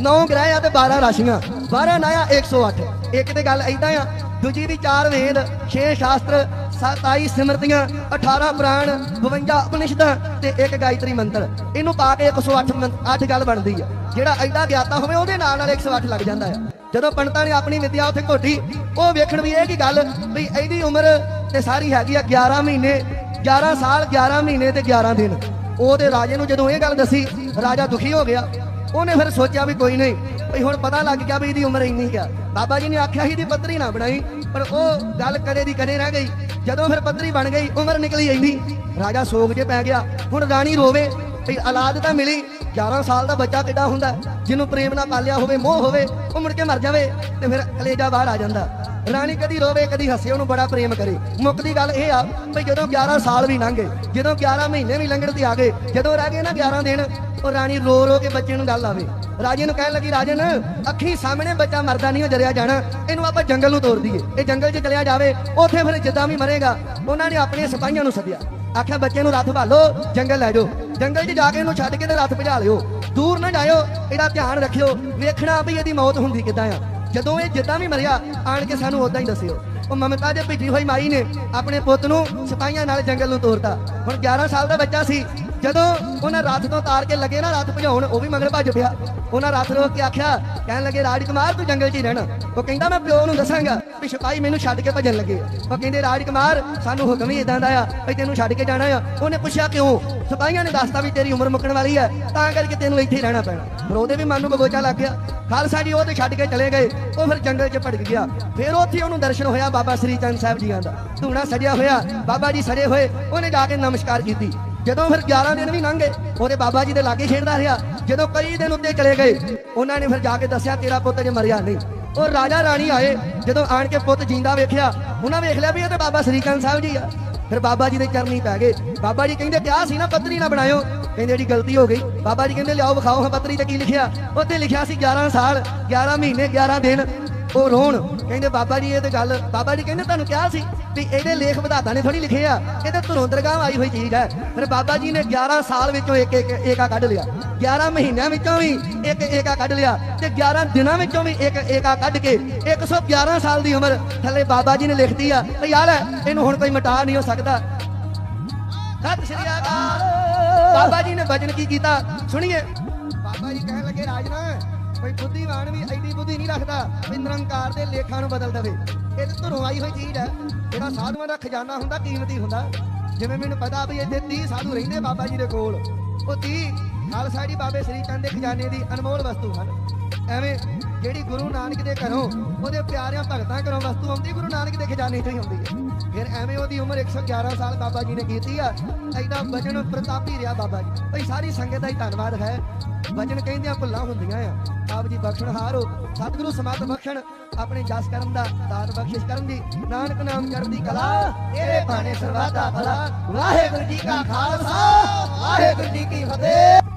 9 ਗ੍ਰਹਿ ਆ ਤੇ 12 ਰਾਸ਼ੀਆਂ 12 ਨਾ ਆ 108 ਇੱਕ ਤੇ ਗੱਲ ਐਦਾਂ ਆ ਦੂਜੀ ਦੀ ਚਾਰ ਵੇਦ ਛੇ ਸ਼ਾਸਤਰ 27 ਸਿਮਰਤੀਆਂ 18 ਪੁਰਾਣ 52 ਉਪਨਿਸ਼ਦਾਂ ਤੇ ਇੱਕ ਗਾਇਤਰੀ ਮੰਤਰ। ਇਹਨੂੰ ਪਾ ਕੇ 108 ਮੰਤ- ਅੱਠ ਗੱਲ ਬਣਦੀ ਆ। ਜਿਹੜਾ ਐਡਾ ਗਿਆਤਾ ਹੋਵੇ, ਉਹਦੇ ਨਾਲ ਨਾਲ 108 ਲੱਗ ਜਾਂਦਾ ਆ। ਜਦੋਂ ਪੰਡਤਾਂ ਨੇ ਆਪਣੀ ਵਿਦਿਆ ਉੱਥੇ ਘੋਟੀ, ਉਹ ਵੇਖਣ ਵੀ ਇਹ ਕੀ ਗੱਲ, ਵੀ ਇਹਦੀ ਉਮਰ ਤੇ ਸਾਰੀ ਹੈਗੀ ਆ 11 ਮਹੀਨੇ 11 ਸਾਲ 11 ਮਹੀਨੇ ਤੇ 11 ਦਿਨ। ਉਹਦੇ ਰਾਜੇ ਨੂੰ ਜਦੋਂ ਇਹ ਗੱਲ ਦੱਸੀ, ਰਾਜਾ ਦੁਖੀ ਹੋ ਗਿਆ। ਉਹਨੇ ਫਿਰ ਸੋਚਿਆ ਵੀ ਕੋਈ ਨਹੀਂ। ਭਈ ਹੁਣ ਪਤਾ ਲੱਗ ਗਿਆ ਵੀ ਇਹਦੀ ਉਮਰ ਇੰਨੀ ਆ। ਬਾਬਾ ਜੀ ਨੇ ਆਖਿਆ ਸੀ ਇਹਦੀ ਪੱਤਰੀ ਨਾ ਬਣਾਈ, ਪਰ ਉਹ ਗੱਲ ਕਦੇ ਦੀ ਕਦੇ ਰਹਿ ਗਈ। ਜਦੋਂ ਫਿਰ ਪੱਤਰੀ ਬਣ ਗਈ, ਉਮਰ ਨਿਕਲੀ ਇੰਨੀ। ਰਾਜਾ ਸੋਗ 'ਚ ਪੈ ਗਿਆ। ਹੁਣ ਰਾਣੀ ਰੋਵੇ ਭਈ ਔਲਾਦ ਤਾਂ ਮਿਲੀ। 11 ਸਾਲ ਦਾ ਬੱਚਾ ਕਿੱਡਾ ਹੁੰਦਾ? ਜਿਹਨੂੰ ਪ੍ਰੇਮ ਨਾਲ ਪਾਲਿਆ ਹੋਵੇ, ਮੋਹ ਹੋਵੇ, ਉਹ ਮੁੜ ਕੇ ਮਰ ਜਾਵੇ ਤੇ ਫਿਰ ਕਲੇਜਾ ਬਾਹਰ ਆ ਜਾਂਦਾ। ਰਾਣੀ ਕਦੀ ਰੋਵੇ, ਕਦੀ ਹੱਸੇ, ਉਹਨੂੰ ਬੜਾ ਪ੍ਰੇਮ ਕਰੇ। ਮੁੱਕਦੀ ਗੱਲ ਇਹ ਆ ਭਈ ਜਦੋਂ 11 ਸਾਲ ਵੀ ਲੰਘੇ, ਜਦੋਂ 11 ਮਹੀਨੇ ਵੀ ਲੰਘਣ ਤੇ ਆ ਗਏ, ਜਦੋਂ ਰਹਿ ਗਏ ਨਾ 11 ਦਿਨ ਉਹ ਰਾਣੀ ਰੋ ਰੋ ਕੇ ਬੱਚੇ ਨੂੰ ਗੱਲ ਆਵੇ। ਰਾਜੇ ਨੂੰ ਕਹਿਣ ਲੱਗੀ, ਰਾਜਨ, ਅੱਖੀ ਸਾਹਮਣੇ ਬੱਚਾ ਮਰਦਾ ਨਹੀਂ, ਉਹ ਜਰਿਆ ਜਾਣਾ। ਇਹਨੂੰ ਆਪਾਂ ਜੰਗਲ ਨੂੰ ਤੋਰ ਦਈਏ। ਇਹ ਜੰਗਲ 'ਚ ਚਲਿਆ ਜਾਵੇ, ਉੱਥੇ ਫਿਰ ਜਿੱਦਾਂ ਵੀ ਮਰੇਗਾ, ਉਹਨਾਂ ਨੇ ਆਪਣੇ ਸਿਪਾਹੀਆਂ ਨੂੰ ਸੱਦਿਆ। ਆਖਿਆ, ਬੱਚੇ ਨੂੰ ਰੱਥ ਭਾਲੋ, ਜੰਗਲ ਲੈ ਜਾਓ। ਜੰਗਲ 'ਚ ਜਾ ਕੇ ਇਹਨੂੰ ਛੱਡ ਕੇ ਤੇ ਰੱਥ ਭਜਾ ਲਿਓ। ਦੂਰ ਨਾ ਜਾਇਓ, ਇਹਦਾ ਧਿਆਨ ਰੱਖਿਓ। ਵੇਖਣਾ ਵੀ ਇਹਦੀ ਮੌਤ ਹੁੰਦੀ ਕਿੱਦਾਂ ਆ। ਜਦੋਂ ਇਹ ਜਿੱਦਾਂ ਵੀ ਮਰਿਆ, ਆਣ ਕੇ ਸਾਨੂੰ ਉਦਾਂ ਹੀ ਦੱਸਿਓ। ਉਹ ਮਮਤਾ ਦੇ ਭਿੱਜੀ ਹੋਈ ਮਾਈ ਨੇ ਆਪਣੇ ਪੁੱਤ ਨੂੰ ਸਿਪਾਹੀਆਂ ਨਾਲ ਜੰਗਲ ਨੂੰ ਤੋਰਤਾ। ਹੁਣ 11 ਸਾਲ ਦਾ ਬੱਚਾ ਸੀ ਜਦੋਂ ਉਹਨਾਂ ਰੱਥ ਤੋਂ ਤਾਰ ਕੇ ਲੱਗੇ ਨਾ ਰੱਥ ਭਜਾਉਣ, ਉਹ ਵੀ ਮਗਰ ਭੱਜ ਪਿਆ। ਉਹਨਾਂ ਰੱਥ ਰੋਕ ਕੇ ਆਖਿਆ? ਕਹਿਣ ਲੱਗੇ, ਰਾਜ ਕੁਮਾਰ, ਤੂੰ ਜੰਗਲ 'ਚ ਹੀ ਰਹਿਣਾ। ਉਹ ਕਹਿੰਦਾ, ਮੈਂ ਪਿਓ ਨੂੰ ਦੱਸਾਂਗਾ ਵੀ ਸਿਪਾਹੀ ਮੈਨੂੰ ਛੱਡ ਕੇ ਭੱਜਣ ਲੱਗੇ ਉਹ ਕਹਿੰਦੇ, ਰਾਜ ਕੁਮਾਰ, ਸਾਨੂੰ ਹੁਕਮ ਹੀ ਇਦਾਂ ਦਾ ਆ ਵੀ ਤੈਨੂੰ ਛੱਡ ਕੇ ਜਾਣਾ ਆ। ਉਹਨੇ ਪੁੱਛਿਆ, ਕਿਉਂ? ਸਿਪਾਹੀਆਂ ਨੇ ਦੱਸਤਾ ਵੀ ਤੇਰੀ ਉਮਰ ਮੁੱਕਣ ਵਾਲੀ ਹੈ ਤਾਂ ਕਰਕੇ ਤੈਨੂੰ ਇੱਥੇ ਹੀ ਰਹਿਣਾ ਪੈਣਾ। ਪਰ ਉਹਦੇ ਵੀ ਮਨ ਨੂੰ ਬਗੋਚਾ ਲੱਗ ਗਿਆ। ਖਾਲਸਾ ਜੀ ਉਹ ਤੇ ਛੱਡ ਕੇ ਚਲੇ ਗਏ। ਉਹ ਫਿਰ ਜੰਗਲ 'ਚ ਭਟਕ ਗਿਆ। ਫਿਰ ਉੱਥੇ ਉਹਨੂੰ ਦਰਸ਼ਨ ਹੋਇਆ ਬਾਬਾ ਸ੍ਰੀ ਚੰਦ ਸਾਹਿਬ ਜੀਆਂ ਦਾ। ਧੂਣਾ ਸਜਿਆ ਹੋਇਆ, ਬਾਬਾ ਜੀ ਸਜੇ ਹੋਏ, ਉਹਨੇ ਜਾ ਕੇ ਨਮਸਕਾਰ ਕੀਤੀ। ਜਦੋਂ ਫਿਰ 11 ਦਿਨ ਵੀ ਲੰਘੇ ਉਹਦੇ ਬਾਬਾ ਜੀ ਦੇ ਲਾਗੇ ਖੇਡਦਾ ਰਿਹਾ। ਜਦੋਂ ਕਈ ਦਿਨ ਉੱਤੇ ਚਲੇ ਗਏ, ਉਹਨਾਂ ਨੇ ਫਿਰ ਜਾ ਕੇ ਦੱਸਿਆ, ਤੇਰਾ ਪੁੱਤ ਜੇ ਮਰਿਆ ਨਹੀਂ। ਉਹ ਰਾਜਾ ਰਾਣੀ ਆਏ, ਜਦੋਂ ਆਣ ਕੇ ਪੁੱਤ ਜਿੰਦਾ ਵੇਖਿਆ, ਉਹਨਾਂ ਵੇਖ ਲਿਆ ਵੀ ਇਹ ਤੇ ਬਾਬਾ ਸ੍ਰੀ ਚੰਦ ਸਾਹਿਬ ਜੀ ਆ। ਫਿਰ ਬਾਬਾ ਜੀ ਦੇ ਚਰਨੀ ਪੈ ਗਏ। ਬਾਬਾ ਜੀ ਕਹਿੰਦੇ ਕਿਹਾ ਸੀ ਨਾ, ਪੱਤਰੀ ਨਾ ਬਣਾਇਓ। ਕਹਿੰਦੇ, ਜਿਹੜੀ ਗਲਤੀ ਹੋ ਗਈ। ਬਾਬਾ ਜੀ ਕਹਿੰਦੇ, ਲਿਆਓ, ਵਿਖਾਓ। ਹਾਂ, ਪੱਤਰੀ ਤੇ ਕੀ ਲਿਖਿਆ? ਉੱਤੇ ਲਿਖਿਆ ਸੀ 11 ਸਾਲ 11 ਮਹੀਨੇ 11 ਦਿਨ। ਉਹ ਰੋਣ ਕਹਿੰਦੇ ਬਾਬਾ ਜੀ, ਇਹ ਤੇ ਗੱਲ ਬਾਬਾ ਜੀ ਕਹਿੰਦੇ ਤੁਹਾਨੂੰ ਕਿਹਾ ਸੀ ਵੀ ਇਹਦੇ ਲੇਖ ਵਿਧਾਤਾ ਨੇ ਥੋੜੀ ਲਿਖੇ ਆ। ਇਹ ਤੇ ਧੁਰੋਂ ਆਈ ਹੋਈ ਚੀਜ਼ ਹੈ। ਫਿਰ ਬਾਬਾ ਜੀ ਨੇ 11 ਸਾਲ ਵਿੱਚੋਂ ਇੱਕ ਇੱਕ ਏਕਾ ਕੱਢ ਲਿਆ। 11 ਮਹੀਨਿਆਂ ਵਿੱਚੋਂ ਵੀ ਇੱਕ ਏਕਾ ਕੱਢ ਲਿਆ ਤੇ 11 ਦਿਨਾਂ ਵਿੱਚੋਂ ਵੀ ਇੱਕ ਏਕਾ ਕੱਢ ਕੇ 111 ਸਾਲ ਦੀ ਉਮਰ ਥੱਲੇ ਬਾਬਾ ਜੀ ਨੇ ਲਿਖਤੀ ਆ। ਤੇ ਯਾਰ ਇਹਨੂੰ ਹੁਣ ਕੋਈ ਮਿਟਾ ਨਹੀਂ ਹੋ ਸਕਦਾ। ਸਤਿ ਸ਼੍ਰੀ ਅਕਾਲ। ਬਾਬਾ ਜੀ ਨੇ ਵਚਨ ਕੀ ਕੀਤਾ? ਸੁਣੀਏ। ਬਾਬਾ ਜੀ ਕਹਿਣ ਲੱਗੇ ਰਾਜਨਾ ਕੋਈ ਬੁੱਧੀਵਾਨ ਵੀ ਐਡੀ ਬੁੱਧੀ ਨਹੀਂ ਰੱਖਦਾ ਵੀ ਨਿਰੰਕਾਰ ਦੇ ਲੇਖਾਂ ਨੂੰ ਬਦਲ ਦੇਵੇ। ਇਹ ਤੇ ਧੁਰੋਂ ਆਈ ਹੋਈ ਚੀਜ਼ ਹੈ। ਜਿਹੜਾ ਸਾਧੂਆਂ ਦਾ ਖਜ਼ਾਨਾ ਹੁੰਦਾ, ਕੀਮਤੀ ਹੁੰਦਾ। ਜਿਵੇਂ ਮੈਨੂੰ ਪਤਾ ਵੀ ਇੱਥੇ 30 ਸਾਧੂ ਰਹਿੰਦੇ ਬਾਬਾ ਜੀ ਦੇ ਕੋਲ। ਉਹ 30 ਖਾਲਸਾ ਜੀ ਬਾਬੇ ਸ੍ਰੀ ਚੰਦ ਦੇ ਖਜ਼ਾਨੇ ਦੀ ਅਨਮੋਲ ਵਸਤੂ ਹਨ। ਐਵੇਂ ਜਿਹੜੀ ਗੁਰੂ ਨਾਨਕ ਦੇ ਘਰੋਂ ਉਹਦੇ ਪਿਆਰਿਆਂ ਭਗਤਾਂ ਘਰੋਂ ਵਸਤੂ ਆਉਂਦੀ, ਗੁਰੂ ਨਾਨਕ ਦੇ ਖਜ਼ਾਨੇ ਚੋਂ ਹੀ ਆਉਂਦੀ ਹੈ। ਫਿਰ ਐਵੇਂ ਉਹਦੀ ਉਮਰ 111 ਸਾਲ ਬਾਬਾ ਜੀ ਨੇ ਕੀਤੀ ਆ ਐਡਾ ਵਜਨ ਪ੍ਰਤਾਪੀ ਰਿਹਾ ਬਾਬਾ ਜੀ। ਭਈ ਸਾਰੀ ਸੰਗਤ ਦਾ ਹੀ ਧੰਨਵਾਦ ਹੈ। ਵਜਨ ਕਹਿੰਦਿਆਂ ਭੁੱਲਾਂ ਹੁੰਦੀਆਂ ਆ। ਆਪ ਜੀ ਬਖਸ਼ਣਹਾਰ ਹੋ ਸਤਿਗੁਰੂ ਸਮਤ ਬਖਸ਼ਣ। ਆਪਣੇ ਜਸ ਕਰਨ ਦਾ, ਦਾਤ ਬਖਸ਼ਿਸ਼ ਕਰਨ ਦੀ, ਨਾਨਕ ਨਾਮ ਚੜ੍ਹਦੀ ਕਲਾ। ਤੇਰੇ ਬਾਣੇ ਸਰਵਾਦਾ ਭਲਾ। ਵਾਹਿਗੁਰੂ ਜੀ ਕਾ ਖਾਲਸਾ। ਵਾਹਿਗੁਰੂ ਜੀ ਕੀ ਫਤਿਹ।